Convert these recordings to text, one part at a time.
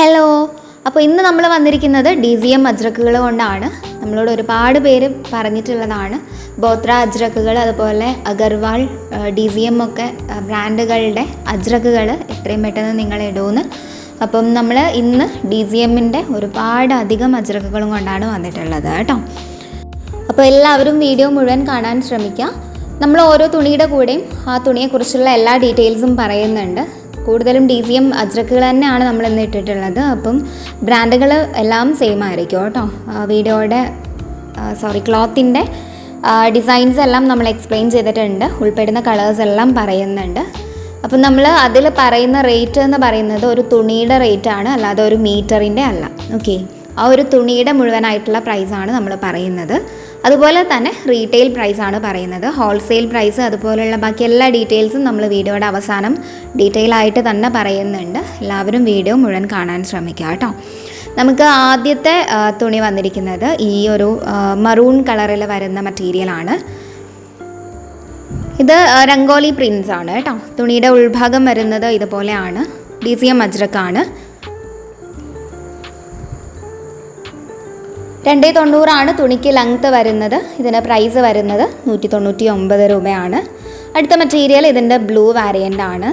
Hello അപ്പോൾ ഇന്ന് നമ്മൾ വന്നിരിക്കുന്നത് ഡി സി എം അജ്രക്കുകൾ കൊണ്ടാണ്. നമ്മളോട് ഒരുപാട് പേര് പറഞ്ഞിട്ടുള്ളതാണ്. ബോത്ര അജ്രക്കുകൾ അതുപോലെ അഗർവാൾ ഡി സി എം ഒക്കെ ബ്രാൻഡുകളുടെ അജ്രക്കുകൾ എത്രയും പെട്ടെന്ന് നിങ്ങൾ ഇടുമെന്ന് അപ്പം നമ്മൾ ഇന്ന് ഡി സി എമ്മിന്റെ ഒരുപാട് അധികം അജ്രക്കുകളും കൊണ്ടാണ് വന്നിട്ടുള്ളത് കേട്ടോ. അപ്പോൾ എല്ലാവരും വീഡിയോ മുഴുവൻ കാണാൻ ശ്രമിക്കുക നമ്മൾ ഓരോ തുണിയുടെ കൂടെയും ആ തുണിയെക്കുറിച്ചുള്ള എല്ലാ ഡീറ്റെയിൽസും പറയുന്നുണ്ട്. കൂടുതലും ഡി സി എം അജ്രക്കുകൾ തന്നെയാണ് നമ്മൾ ഇന്ന് ഇട്ടിട്ടുള്ളത്. അപ്പം ബ്രാൻഡുകൾ എല്ലാം സെയിം ആയിരിക്കും കേട്ടോ. വീഡിയോയുടെ സോറി ക്ലോത്തിന്റെ ഡിസൈൻസ് എല്ലാം നമ്മൾ എക്സ്പ്ലെയിൻ ചെയ്തിട്ടുണ്ട്. ഉൾപ്പെടുന്ന കളേഴ്സ് എല്ലാം പറയുന്നുണ്ട്. അപ്പം നമ്മൾ അതിൽ പറയുന്ന റേറ്റ് എന്ന് പറയുന്നത് ഒരു തുണിയുടെ റേറ്റ് ആണ്. അല്ലാതെ ഒരു മീറ്ററിന്റെ അല്ല. ഓക്കെ ആ ഒരു തുണിയുടെ മുഴുവനായിട്ടുള്ള പ്രൈസാണ് നമ്മൾ പറയുന്നത്. അതുപോലെ തന്നെ റീറ്റെയിൽ ആണ് പറയുന്നത്. ഹോൾസെയിൽ പ്രൈസ് അതുപോലെയുള്ള ബാക്കി എല്ലാ ഡീറ്റെയിൽസും നമ്മൾ വീഡിയോയുടെ അവസാനം ഡീറ്റെയിൽ ആയിട്ട് തന്നെ പറയുന്നുണ്ട്. എല്ലാവരും വീഡിയോ മുഴുവൻ കാണാൻ ശ്രമിക്കുക കേട്ടോ. നമുക്ക് ആദ്യത്തെ തുണി വന്നിരിക്കുന്നത് ഈ ഒരു മറൂൺ കളറിൽ വരുന്ന മെറ്റീരിയലാണ് ഇത് രംഗോലി പ്രിൻസ് ആണ് കേട്ടോ. തുണിയുടെ ഉൾഭാഗം വരുന്നത് ഇതുപോലെയാണ്. ഡി സി എം അജ്രക്കാണ് രണ്ടേ തൊണ്ണൂറാണ് തുണിക്ക് ലെങ്ത്ത് വരുന്നത്. ഇതിന് പ്രൈസ് വരുന്നത് നൂറ്റി തൊണ്ണൂറ്റി ഒമ്പത് രൂപയാണ്. അടുത്ത മെറ്റീരിയൽ ഇതിന്റെ ബ്ലൂ വാരിയന്റ് ആണ്.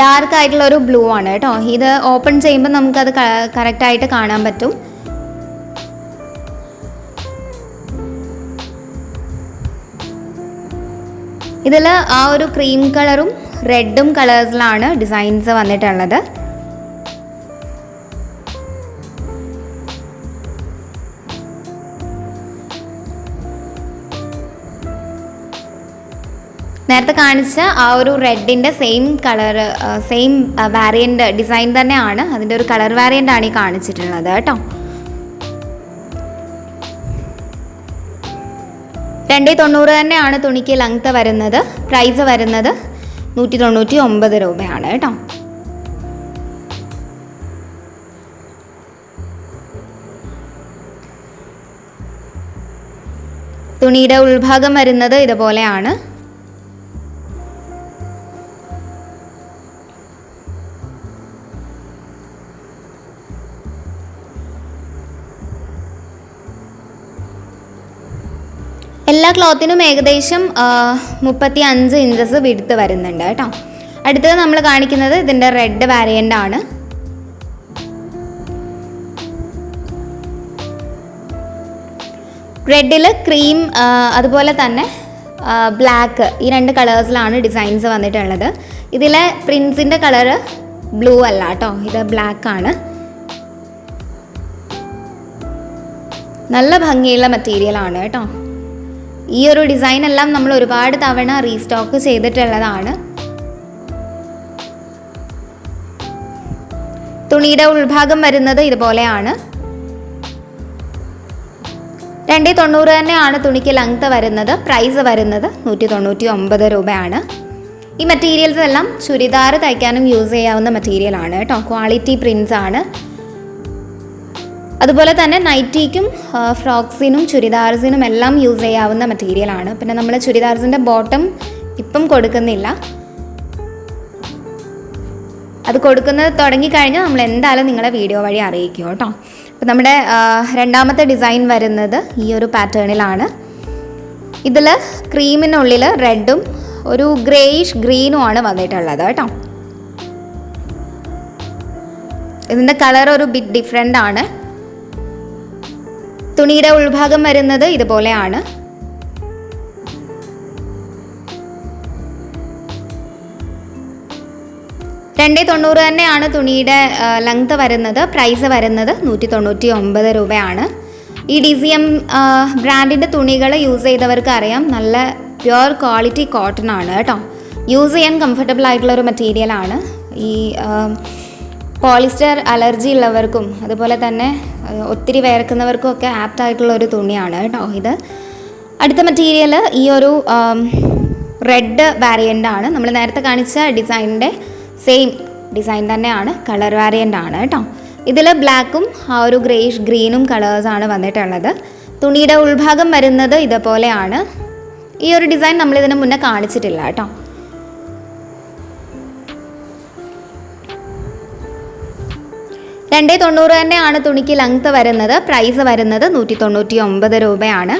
ഡാർക്ക് ആയിട്ടുള്ള ഒരു ബ്ലൂ ആണ് കേട്ടോ. ഇത് ഓപ്പൺ ചെയ്യുമ്പോൾ നമുക്കത് കറക്റ്റായിട്ട് കാണാൻ പറ്റും. ഇതിൽ ആ ഒരു ക്രീം കളറും റെഡും കളേഴ്സിലാണ് ഡിസൈൻസ് വന്നിട്ടുള്ളത്. നേരത്തെ കാണിച്ച ആ ഒരു റെഡിന്റെ same colour same variant design തന്നെയാണ്. അതിന്റെ ഒരു കളർ വാരിയന്റ് ആണ് ഈ കാണിച്ചിട്ടുള്ളത് കേട്ടോ. രണ്ടേ തൊണ്ണൂറ് തന്നെയാണ് തുണിക്ക് ലെങ്ത്ത് വരുന്നത് പ്രൈസ് വരുന്നത് നൂറ്റി തൊണ്ണൂറ്റി ഒമ്പത് രൂപയാണ് കേട്ടോ. തുണിയുടെ ഉൾഭാഗം വരുന്നത് ഇതുപോലെയാണ്. എല്ലാ ക്ലോത്തിനും ഏകദേശം മുപ്പത്തി അഞ്ച് ഇഞ്ചസ് വിടുത്ത് വരുന്നുണ്ട് കേട്ടോ. അടുത്തത് നമ്മൾ കാണിക്കുന്നത് ഇതിന്റെ റെഡ് വാരിയന്റ് ആണ്. റെഡിൽ ക്രീം അതുപോലെ തന്നെ ബ്ലാക്ക് ഈ രണ്ട് കളേഴ്സിലാണ് ഡിസൈൻസ് വന്നിട്ടുള്ളത്. ഇതിലെ പ്രിൻസിന്റെ കളറ് ബ്ലൂ അല്ല കേട്ടോ ഇത് ബ്ലാക്ക് ആണ്. നല്ല ഭംഗിയുള്ള മെറ്റീരിയലാണ് കേട്ടോ. ഈ ഒരു ഡിസൈൻ എല്ലാം നമ്മൾ ഒരുപാട് തവണ റീസ്റ്റോക്ക് ചെയ്തിട്ടുള്ളതാണ്. തുണിയുടെ ഉൾഭാഗം വരുന്നത് ഇതുപോലെയാണ്. രണ്ടേ തൊണ്ണൂറ് തന്നെയാണ് തുണിക്ക് ലെങ്ത് വരുന്നത്. പ്രൈസ് വരുന്നത് നൂറ്റി തൊണ്ണൂറ്റി ഒമ്പത് രൂപയാണ്. ഈ മെറ്റീരിയൽസ് എല്ലാം ചുരിദാർ തയ്ക്കാനും യൂസ് ചെയ്യാവുന്ന മെറ്റീരിയൽ ആണ് കേട്ടോ. ക്വാളിറ്റി പ്രിൻസ് ആണ്. അതുപോലെ തന്നെ നൈറ്റിക്കും ഫ്രോക്സിനും ചുരിദാർസിനും എല്ലാം യൂസ് ചെയ്യാവുന്ന മെറ്റീരിയലാണ് പിന്നെ നമ്മൾ ചുരിദാർസിന്റെ ബോട്ടം ഇപ്പം കൊടുക്കുന്നില്ല. അത് കൊടുക്കുന്നത് തുടങ്ങിക്കഴിഞ്ഞാൽ നമ്മൾ എന്തായാലും നിങ്ങളെ വീഡിയോ വഴി അറിയിക്കും കേട്ടോ. അപ്പം നമ്മുടെ രണ്ടാമത്തെ ഡിസൈൻ വരുന്നത് ഈ ഒരു പാറ്റേണിലാണ് ഇതിൽ ക്രീമിനുള്ളിൽ റെഡും ഒരു ഗ്രേയിഷ് ഗ്രീനും ആണ് വന്നിട്ടുള്ളത് കേട്ടോ. ഇതിന്റെ കളർ ഒരു ബിറ്റ് ഡിഫറെന്റ് ആണ്. തുണിയുടെ ഉൾഭാഗം വരുന്നത് ഇതുപോലെയാണ്. രണ്ടേ തൊണ്ണൂറ് തന്നെയാണ് തുണിയുടെ ലെങ്ത് വരുന്നത്. പ്രൈസ് വരുന്നത് നൂറ്റി തൊണ്ണൂറ്റി ഒമ്പത് രൂപയാണ്. ഈ ഡി സി എം ബ്രാൻഡിന്റെ തുണികൾ യൂസ് ചെയ്തവർക്ക് അറിയാം. നല്ല പ്യുവർ ക്വാളിറ്റി കോട്ടൺ ആണ് കേട്ടോ. യൂസ് ചെയ്യാൻ കംഫർട്ടബിൾ ആയിട്ടുള്ള ഒരു മെറ്റീരിയലാണ് ഈ പോളിസ്റ്റർ അലർജി ഉള്ളവർക്കും അതുപോലെ തന്നെ ഒത്തിരി വേർക്കുന്നവർക്കും ഒക്കെ ആപ്റ്റ് ആയിട്ടുള്ള ഒരു തുണിയാണ് കേട്ടോ ഇത്. അടുത്ത മെറ്റീരിയൽ ഈ ഒരു റെഡ് വാരിയന്റ് ആണ്. നമ്മൾ നേരത്തെ കാണിച്ച ഡിസൈനിന്റെ സെയിം ഡിസൈൻ തന്നെയാണ് കളർ വാരിയന്റ് ആണ് കേട്ടോ. ഇതിൽ ബ്ലാക്കും ആ ഒരു ഗ്രേഷ് ഗ്രീനും കളേഴ്സാണ് വന്നിട്ടുള്ളത്. തുണിയുടെ ഉൾഭാഗം വരുന്നത് ഇതുപോലെയാണ്. ഈ ഒരു ഡിസൈൻ നമ്മൾ ഇതിന് മുന്നേ കാണിച്ചിട്ടില്ല കേട്ടോ. രണ്ടേ തൊണ്ണൂറ് തന്നെയാണ് തുണിക്ക് ലെങ്ത് വരുന്നത്. പ്രൈസ് വരുന്നത് നൂറ്റി തൊണ്ണൂറ്റി ഒമ്പത് രൂപയാണ്.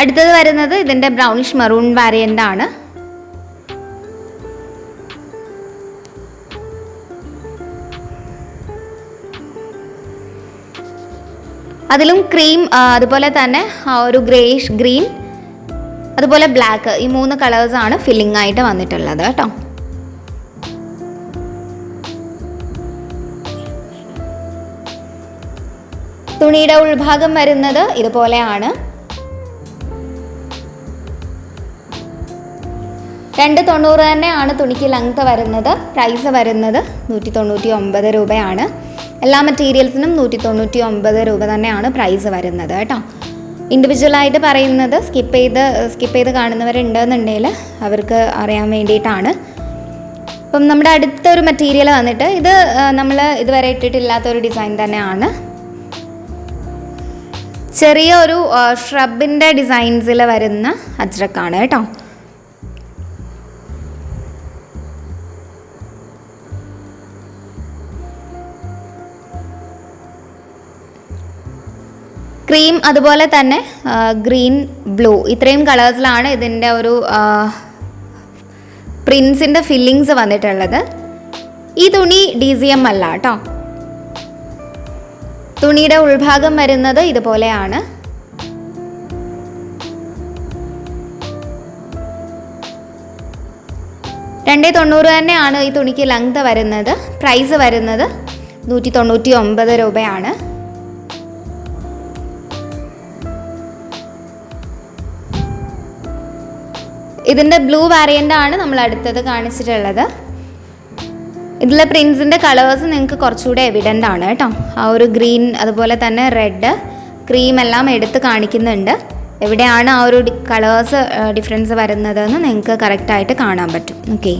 അടുത്തത് വരുന്നത് ഇതിന്റെ ബ്രൗണിഷ് മെറൂൺ വാരിയന്റ് ആണ്. അതിലും ക്രീം അതുപോലെ തന്നെ ഒരു ഗ്രേഷ് ഗ്രീൻ അതുപോലെ ബ്ലാക്ക് ഈ മൂന്ന് കളേഴ്സാണ് ഫില്ലിംഗ് ആയിട്ട് വന്നിട്ടുള്ളത് കേട്ടോ. തുണിയുടെ ഉൾഭാഗം വരുന്നത് ഇതുപോലെയാണ്. രണ്ട് തൊണ്ണൂറ് തന്നെയാണ് തുണിക്ക് ലെങ്ത് വരുന്നത് പ്രൈസ് വരുന്നത് നൂറ്റി തൊണ്ണൂറ്റി ഒമ്പത് രൂപയാണ്. എല്ലാ മെറ്റീരിയൽസിനും നൂറ്റി തൊണ്ണൂറ്റി ഒമ്പത് രൂപ തന്നെയാണ് പ്രൈസ് വരുന്നത് കേട്ടോ. ഇൻഡിവിജ്വലായിട്ട് പറയുന്നത് സ്കിപ്പ് ചെയ്ത് സ്കിപ്പ് ചെയ്ത് കാണുന്നവരുണ്ടെന്നുണ്ടെങ്കിൽ അവർക്ക് അറിയാൻ വേണ്ടിയിട്ടാണ്. അപ്പം നമ്മുടെ അടുത്തൊരു മെറ്റീരിയൽ വന്നിട്ട് ഇത് നമ്മൾ ഇതുവരെ ഇട്ടിട്ടില്ലാത്തൊരു ഡിസൈൻ തന്നെയാണ്. ചെറിയ ഒരു ഷ്രബിന്റെ ഡിസൈൻസിൽ വരുന്ന അജ്രക്കാണ് കേട്ടോ. ക്രീം അതുപോലെ തന്നെ ഗ്രീൻ ബ്ലൂ ഇത്രയും കളേഴ്സിലാണ് ഇതിന്റെ ഒരു പ്രിൻസിന്റെ ഫില്ലിങ്സ് വന്നിട്ടുള്ളത്. ഈ തുണി ഡി സി എം അല്ല കേട്ടോ. തുണിയുടെ ഉൾഭാഗം വരുന്നത് ഇതുപോലെയാണ്. രണ്ടേ തൊണ്ണൂറ് തന്നെയാണ് ഈ തുണിക്ക് ലെങ്ത് വരുന്നത് പ്രൈസ് വരുന്നത് നൂറ്റി തൊണ്ണൂറ്റി ഒമ്പത് രൂപയാണ്. ഇതിന്റെ ബ്ലൂ വാരിയന്റ് ആണ് നമ്മൾ അടുത്തത് കാണിച്ചിട്ടുള്ളത്. ഇതിലെ പ്രിൻസിന്റെ കളേഴ്സ് നിങ്ങൾക്ക് കുറച്ചുകൂടെ എവിഡന്റ് ആണ് കേട്ടോ. ആ ഒരു ഗ്രീൻ അതുപോലെ തന്നെ റെഡ് ക്രീം എല്ലാം എടുത്ത് കാണിക്കുന്നുണ്ട്. എവിടെയാണ് ആ ഒരു കളേഴ്സ് ഡിഫറൻസ് വരുന്നതെന്ന് നിങ്ങൾക്ക് കറക്റ്റായിട്ട് കാണാൻ പറ്റും. ഓക്കെ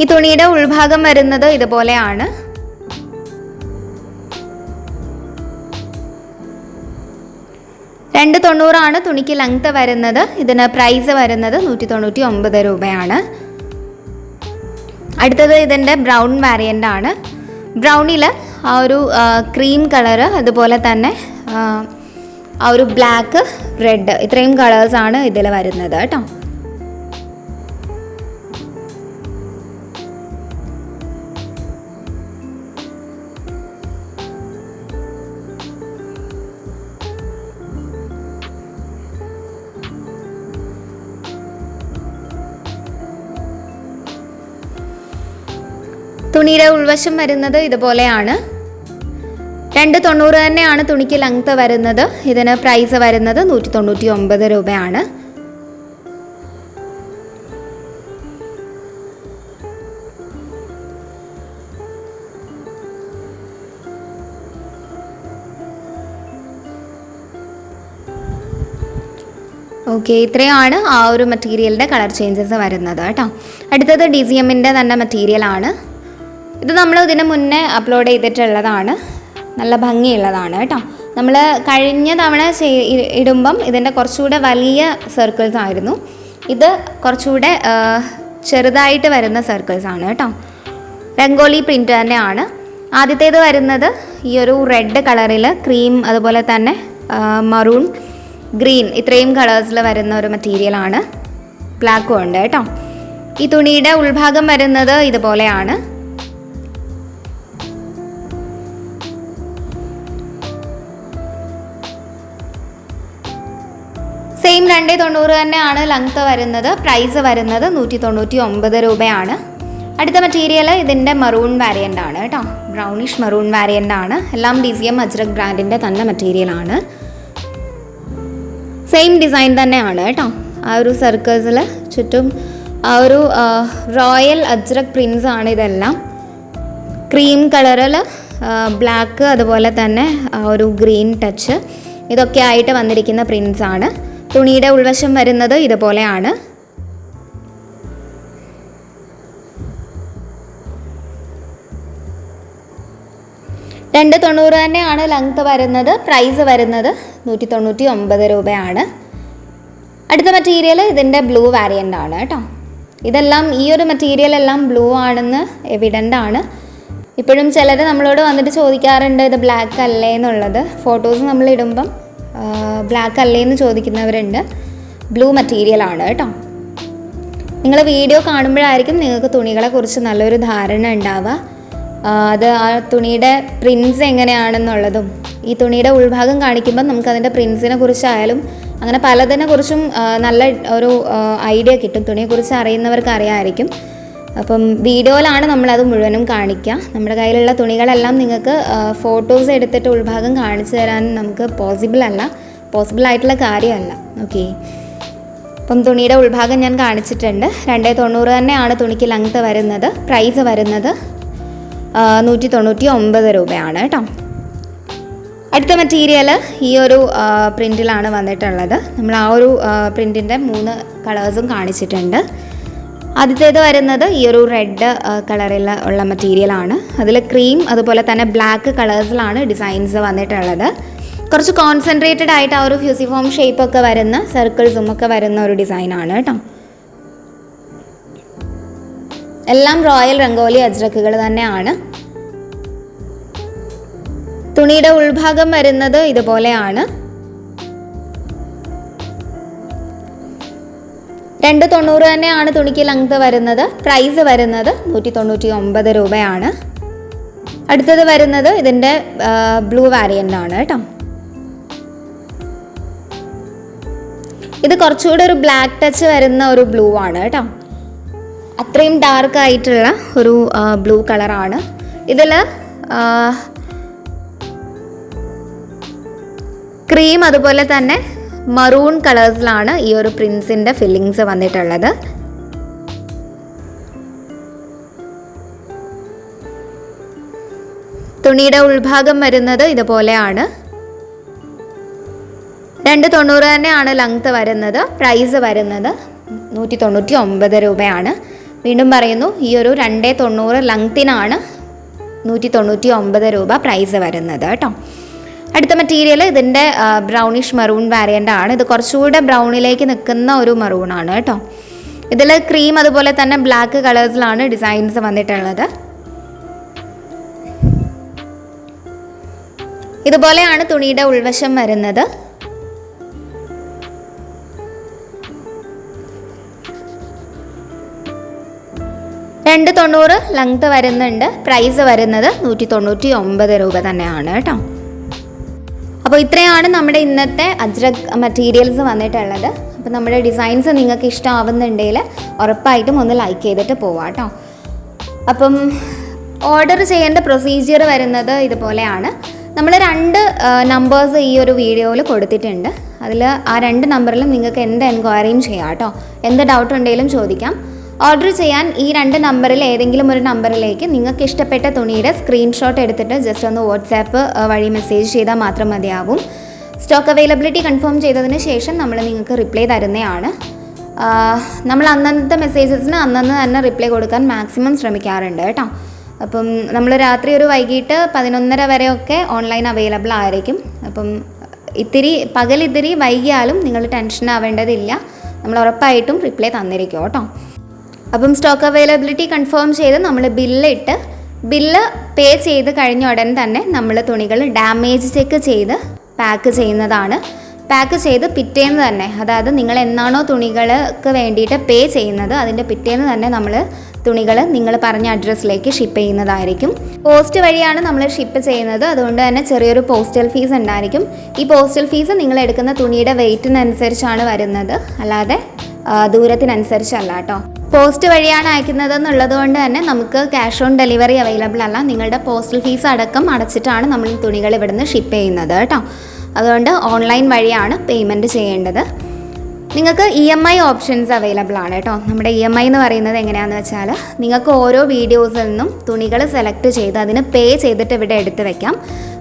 ഈ തുണിയുടെ ഉൾഭാഗം വരുന്നത് ഇതുപോലെയാണ്. രണ്ട് തൊണ്ണൂറാണ് തുണിക്ക് ലെങ്ത് വരുന്നത്. ഇതിന് പ്രൈസ് വരുന്നത് നൂറ്റി തൊണ്ണൂറ്റി ഒമ്പത് രൂപയാണ്. അടുത്തത് ഇതിന്റെ ബ്രൗൺ വാരിയന്റ് ആണ്. ബ്രൗണിൽ ആ ഒരു ക്രീം കളറ് അതുപോലെ തന്നെ ആ, ഒരു ബ്ലാക്ക് റെഡ് ഇത്രയും കളേഴ്സാണ് ഇതിൽ വരുന്നത് കേട്ടോ. തുണിയുടെ ഉൾവശം വരുന്നത് ഇതുപോലെയാണ്. രണ്ട് തൊണ്ണൂറ് തന്നെയാണ് തുണിക്ക് ലെങ്ത്ത് വരുന്നത്. ഇതിന് പ്രൈസ് വരുന്നത് നൂറ്റി തൊണ്ണൂറ്റി ഒമ്പത് രൂപയാണ്. ഓക്കെ ഇത്രയാണ് ആ ഒരു മെറ്റീരിയലിന്റെ കളർ ചേഞ്ചസ് വരുന്നത് കേട്ടോ. അടുത്തത് ഡി സി എമ്മിന്റെ തന്നെ മെറ്റീരിയലാണ് ഇത് നമ്മൾ ഇതിന് മുന്നേ അപ്ലോഡ് ചെയ്തിട്ടുള്ളതാണ്. നല്ല ഭംഗിയുള്ളതാണ് കേട്ടോ. നമ്മൾ കഴിഞ്ഞ തവണ ചെയ്- ഇടുമ്പം ഇതിന്റെ കുറച്ചുകൂടെ വലിയ സർക്കിൾസ് ആയിരുന്നു. ഇത് കുറച്ചുകൂടെ ചെറുതായിട്ട് വരുന്ന സർക്കിൾസ് ആണ് കേട്ടോ. രംഗോലി പ്രിന്റ് തന്നെയാണ് ആദ്യത്തേത് വരുന്നത് ഈ ഒരു റെഡ് കളറിൽ ക്രീം അതുപോലെ തന്നെ മറൂൺ ഗ്രീൻ ഇത്രയും കളേഴ്സിൽ വരുന്ന ഒരു മെറ്റീരിയലാണ് ബ്ലാക്കും ഉണ്ട് കേട്ടോ. ഈ തുണിയുടെ ഉൾഭാഗം വരുന്നത് ഇതുപോലെയാണ്. സെയിം രണ്ടേ തൊണ്ണൂറ് തന്നെയാണ് ലെങ്ത് വരുന്നത്. പ്രൈസ് വരുന്നത് നൂറ്റി തൊണ്ണൂറ്റി ഒമ്പത് രൂപയാണ്. അടുത്ത മെറ്റീരിയൽ ഇതിന്റെ മറൂൺ വാരിയന്റ് ആണ് കേട്ടോ. ബ്രൗണിഷ് മറൂൺ വാരിയന്റ് ആണ്. എല്ലാം ഡി സി എം അജ്രക് ബ്രാൻഡിന്റെ തന്നെ മെറ്റീരിയലാണ് സെയിം ഡിസൈൻ തന്നെയാണ് കേട്ടോ. ആ ഒരു സർക്കിൾസിൽ ചുറ്റും ആ ഒരു റോയൽ അജ്രക് പ്രിൻസ് ആണ് ഇതെല്ലാം. ക്രീം കളറിൽ ബ്ലാക്ക് അതുപോലെ തന്നെ ഒരു ഗ്രീൻ ടച്ച് ഇതൊക്കെ ആയിട്ട് വന്നിരിക്കുന്ന പ്രിൻസ് ആണ്. തുണിയുടെ ഉൾവശം വരുന്നത് ഇതുപോലെയാണ്. രണ്ട് തൊണ്ണൂറ് തന്നെയാണ് ലെങ്ത് വരുന്നത് പ്രൈസ് വരുന്നത് നൂറ്റി തൊണ്ണൂറ്റി ഒമ്പത് രൂപയാണ്. അടുത്ത മെറ്റീരിയൽ ഇതിന്റെ ബ്ലൂ വാരിയന്റ് ആണ് കേട്ടോ. ഇതെല്ലാം ഈ ഒരു മെറ്റീരിയൽ എല്ലാം ബ്ലൂ ആണെന്ന് എവിഡന്റ് ആണ്. ഇപ്പോഴും ചിലർ നമ്മളോട് വന്നിട്ട് ചോദിക്കാറുണ്ട് ഇത് ബ്ലാക്ക് അല്ലേ എന്നുള്ളത്. ഫോട്ടോസ് നമ്മൾ ഇടുമ്പം ബ്ലാക്ക് അല്ലേ എന്ന് ചോദിക്കുന്നവരുണ്ട്. ബ്ലൂ മെറ്റീരിയൽ ആണ് കേട്ടോ. നിങ്ങൾ വീഡിയോ കാണുമ്പോഴായിരിക്കും നിങ്ങൾക്ക് തുണികളെക്കുറിച്ച് നല്ലൊരു ധാരണ ഉണ്ടാവുക. അത് ആ തുണിയുടെ പ്രിൻസ് എങ്ങനെയാണെന്നുള്ളതും ഈ തുണിയുടെ ഉൾഭാഗം കാണിക്കുമ്പോൾ നമുക്ക് അതിന്റെ പ്രിൻസിനെ കുറിച്ചായാലും അങ്ങനെ പലതിനെ കുറിച്ചും നല്ല ഒരു ഐഡിയ കിട്ടും. തുണിയെക്കുറിച്ച് അറിയുന്നവർക്ക് അറിയാമായിരിക്കും. അപ്പം വീഡിയോയിലാണ് നമ്മളത് മുഴുവനും കാണിക്കുക. നമ്മുടെ കയ്യിലുള്ള തുണികളെല്ലാം നിങ്ങൾക്ക് ഫോട്ടോസ് എടുത്തിട്ട് ഉൾഭാഗം കാണിച്ചു തരാൻ നമുക്ക് പോസിബിൾ അല്ല. പോസിബിൾ ആയിട്ടുള്ള കാര്യമല്ല. ഓക്കെ അപ്പം തുണിയുടെ ഉൾഭാഗം ഞാൻ കാണിച്ചിട്ടുണ്ട്. രണ്ടേ തൊണ്ണൂറ് തന്നെയാണ് തുണിക്ക് ലെങ്ത് വരുന്നത് പ്രൈസ് വരുന്നത് നൂറ്റി തൊണ്ണൂറ്റി ഒമ്പത് രൂപയാണ് കേട്ടോ. അടുത്ത മെറ്റീരിയൽ ഈ ഒരു പ്രിന്റിലാണ് വന്നിട്ടുള്ളത്. നമ്മൾ ആ ഒരു പ്രിന്റിന്റെ മൂന്ന് കളേഴ്സും കാണിച്ചിട്ടുണ്ട്. ആദ്യത്തേത് വരുന്നത് ഈ ഒരു റെഡ് കളറിൽ ഉള്ള മെറ്റീരിയലാണ് അതിൽ ക്രീം അതുപോലെ തന്നെ ബ്ലാക്ക് കളേഴ്സിലാണ് ഡിസൈൻസ് വന്നിട്ടുള്ളത്. കുറച്ച് കോൺസെൻട്രേറ്റഡ് ആയിട്ട് ആ ഒരു ഫ്യൂസിഫോം ഷേപ്പ് ഒക്കെ വരുന്ന സർക്കിൾസും ഒക്കെ വരുന്ന ഒരു ഡിസൈനാണ് കേട്ടോ എല്ലാം റോയൽ രംഗോലി അജ്രക്കുകൾ തന്നെയാണ്. തുണിയുടെ ഉൾഭാഗം വരുന്നത് ഇതുപോലെയാണ്. രണ്ട് തൊണ്ണൂറ് തന്നെയാണ് തുണിക്ക് ലെങ്ത് വരുന്നത്. പ്രൈസ് വരുന്നത് നൂറ്റി തൊണ്ണൂറ്റി ഒമ്പത് രൂപയാണ്. അടുത്തത് വരുന്നത് ഇതിന്റെ ബ്ലൂ വാരിയന്റ് ആണ് കേട്ടോ. ഇത് കുറച്ചുകൂടെ ഒരു ബ്ലാക്ക് ടച്ച് വരുന്ന ഒരു ബ്ലൂ ആണ് കേട്ടോ. അത്രയും ഡാർക്ക് ആയിട്ടുള്ള ഒരു ബ്ലൂ കളറാണ് ഇതിൽ ക്രീം അതുപോലെ തന്നെ മറൂൺ കളേഴ്സിലാണ് ഈ ഒരു പ്രിൻസിന്റെ ഫില്ലിങ്സ് വന്നിട്ടുള്ളത്. തുണിയുടെ ഉൾഭാഗം വരുന്നത് ഇതുപോലെയാണ്. രണ്ട് തൊണ്ണൂറ് തന്നെയാണ് ലെങ്ത് വരുന്നത് പ്രൈസ് വരുന്നത് നൂറ്റി തൊണ്ണൂറ്റി ഒമ്പത് രൂപയാണ്. വീണ്ടും പറയുന്നു ഈ ഒരു രണ്ടേ തൊണ്ണൂറ് ലെങ്ത്തിനാണ് നൂറ്റി തൊണ്ണൂറ്റി ഒമ്പത് രൂപ പ്രൈസ് വരുന്നത് കേട്ടോ. അടുത്ത മെറ്റീരിയൽ ഇതിന്റെ ബ്രൗണിഷ് മെറൂൺ വാരിയന്റ് ആണ്. ഇത് കുറച്ചുകൂടെ ബ്രൗണിലേക്ക് നിൽക്കുന്ന ഒരു മെറൂൺ ആണ് കേട്ടോ. ഇതിൽ ക്രീം അതുപോലെ തന്നെ ബ്ലാക്ക് കളേഴ്സിലാണ് ഡിസൈൻസ് വന്നിട്ടുള്ളത്. ഇതുപോലെയാണ് തുണിയുടെ ഉൾവശം വരുന്നത്. രണ്ട് തൊണ്ണൂറ് ലെങ്ത് വരുന്നുണ്ട്. പ്രൈസ് വരുന്നത് നൂറ്റി തൊണ്ണൂറ്റി ഒമ്പത് രൂപ തന്നെയാണ് കേട്ടോ. അപ്പോൾ ഇത്രയാണ് നമ്മുടെ ഇന്നത്തെ അജ്രക് മെറ്റീരിയൽസ് വന്നിട്ടുള്ളത്. അപ്പോൾ നമ്മുടെ ഡിസൈൻസ് നിങ്ങൾക്ക് ഇഷ്ടമാവുന്നുണ്ടെങ്കിൽ ഉറപ്പായിട്ടും ഒന്ന് ലൈക്ക് ചെയ്തിട്ട് പോവാം കേട്ടോ അപ്പം ഓർഡർ ചെയ്യേണ്ട പ്രൊസീജിയർ വരുന്നത് ഇതുപോലെയാണ്. നമ്മൾ രണ്ട് നമ്പേഴ്സ് ഈ ഒരു വീഡിയോയിൽ കൊടുത്തിട്ടുണ്ട്. അതിൽ ആ രണ്ട് നമ്പറിലും നിങ്ങൾക്ക് എന്ത് എൻക്വയറിയും ചെയ്യാം കേട്ടോ എന്ത് ഡൗട്ട് ഉണ്ടെങ്കിലും ചോദിക്കാം. ഓർഡർ ചെയ്യാൻ ഈ രണ്ട് നമ്പറിൽ ഏതെങ്കിലും ഒരു നമ്പറിലേക്ക് നിങ്ങൾക്ക് ഇഷ്ടപ്പെട്ട തുണിയുടെ സ്ക്രീൻഷോട്ട് എടുത്തിട്ട് ജസ്റ്റ് ഒന്ന് വാട്സാപ്പ് വഴി മെസ്സേജ് ചെയ്താൽ മാത്രം മതിയാകും സ്റ്റോക്ക് അവൈലബിലിറ്റി കൺഫേം ചെയ്തതിന് ശേഷം നമ്മൾ നിങ്ങൾക്ക് റിപ്ലൈ തരുന്നതാണ്. നമ്മൾ അന്നത്തെ മെസ്സേജസിന് അന്നന്ന് തന്നെ റിപ്ലൈ കൊടുക്കാൻ മാക്സിമം ശ്രമിക്കാറുണ്ട് കേട്ടോ. അപ്പം നമ്മൾ രാത്രി ഒരു വൈകിട്ട് പതിനൊന്നര വരെയൊക്കെ ഓൺലൈൻ അവൈലബിൾ ആയിരിക്കും. അപ്പം ഇത്തിരി പകൽ ഇത്തിരി വൈകിയാലും നിങ്ങൾ ടെൻഷൻ ആവേണ്ടതില്ല. നമ്മൾ ഉറപ്പായിട്ടും റിപ്ലൈ തന്നിരിക്കും കേട്ടോ. അപ്പം സ്റ്റോക്ക് അവൈലബിലിറ്റി കൺഫേം ചെയ്ത് നമ്മൾ ബില്ലിട്ട് ബില്ല് പേ ചെയ്ത് കഴിഞ്ഞ ഉടൻ തന്നെ നമ്മൾ തുണികൾ ഡാമേജ് ചെക്ക് ചെയ്ത് പാക്ക് ചെയ്യുന്നതാണ്. പാക്ക് ചെയ്ത് പിറ്റേന്ന് തന്നെ അതായത് നിങ്ങൾ എന്നാണോ തുണികൾക്ക് വേണ്ടിയിട്ട് പേ ചെയ്യുന്നത് അതിന്റെ പിറ്റേന്ന് തന്നെ നമ്മൾ തുണികൾ നിങ്ങൾ പറഞ്ഞ അഡ്രസ്സിലേക്ക് ഷിപ്പ് ചെയ്യുന്നതായിരിക്കും. പോസ്റ്റ് വഴിയാണ് നമ്മൾ ഷിപ്പ് ചെയ്യുന്നത് അതുകൊണ്ട് തന്നെ ചെറിയൊരു പോസ്റ്റൽ ഫീസ് ഉണ്ടായിരിക്കും. ഈ പോസ്റ്റൽ ഫീസ് നിങ്ങൾ എടുക്കുന്ന തുണിയുടെ വെയിറ്റിനനുസരിച്ചാണ് വരുന്നത് അല്ലാതെ ദൂരത്തിനനുസരിച്ചല്ല കേട്ടോ. പോസ്റ്റ് വഴിയാണ് അയക്കുന്നത് എന്നുള്ളത് കൊണ്ട് തന്നെ നമുക്ക് ക്യാഷ് ഓൺ ഡെലിവറി അവൈലബിൾ അല്ല. നിങ്ങളുടെ പോസ്റ്റൽ ഫീസ് അടക്കം അടച്ചിട്ടാണ് നമ്മൾ തുണികൾ ഇവിടുന്ന് ഷിപ്പ് ചെയ്യുന്നത് കേട്ടോ. അതുകൊണ്ട് ഓൺലൈൻ വഴിയാണ് പേയ്മെന്റ് ചെയ്യേണ്ടത്. നിങ്ങൾക്ക് E M I options available ആണ് കേട്ടോ. നമ്മുടെ ഇ എം ഐ എന്ന് പറയുന്നത് എങ്ങനെയാണെന്ന് വെച്ചാൽ നിങ്ങൾക്ക് ഓരോ വീഡിയോസിൽ നിന്നും തുണികൾ സെലക്ട് ചെയ്ത് അതിന് പേ ചെയ്തിട്ട് ഇവിടെ എടുത്ത് വെക്കാം.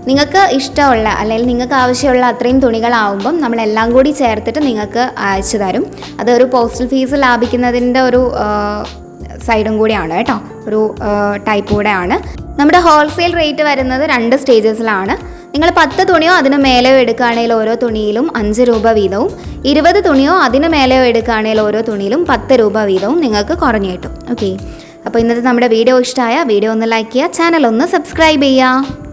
നിങ്ങൾക്ക് ഇഷ്ടമുള്ള അല്ലെങ്കിൽ നിങ്ങൾക്ക് ആവശ്യമുള്ള അത്രയും തുണികളാവുമ്പം നമ്മളെല്ലാം കൂടി ചേർത്തിട്ട് നിങ്ങൾക്ക് അയച്ചു തരും. അതൊരു പോസ്റ്റൽ ഫീസ് ലാഭിക്കുന്നതിന്റെ ഒരു സൈഡും കൂടിയാണ് കേട്ടോ. ഒരു ടൈപ്പ് കൂടെയാണ് നമ്മുടെ ഹോൾസെയിൽ റേറ്റ് വരുന്നത് രണ്ട് സ്റ്റേജസിലാണ് നിങ്ങൾ പത്ത് തുണിയോ അതിന് മേലെയോ എടുക്കുകയാണെങ്കിൽ ഓരോ തുണിയിലും അഞ്ച് രൂപ വീതവും ഇരുപത് തുണിയോ അതിന് മേലെയോ എടുക്കുകയാണെങ്കിൽ ഓരോ തുണിയിലും പത്ത് രൂപ വീതവും നിങ്ങൾക്ക് കുറഞ്ഞു കിട്ടും. ഓക്കെ അപ്പോൾ ഇന്നത്തെ നമ്മുടെ വീഡിയോ ഇഷ്ടമായ വീഡിയോ ഒന്ന് ലൈക്ക് ചെയ്യുക ചാനൽ ഒന്ന് സബ്സ്ക്രൈബ് ചെയ്യുക.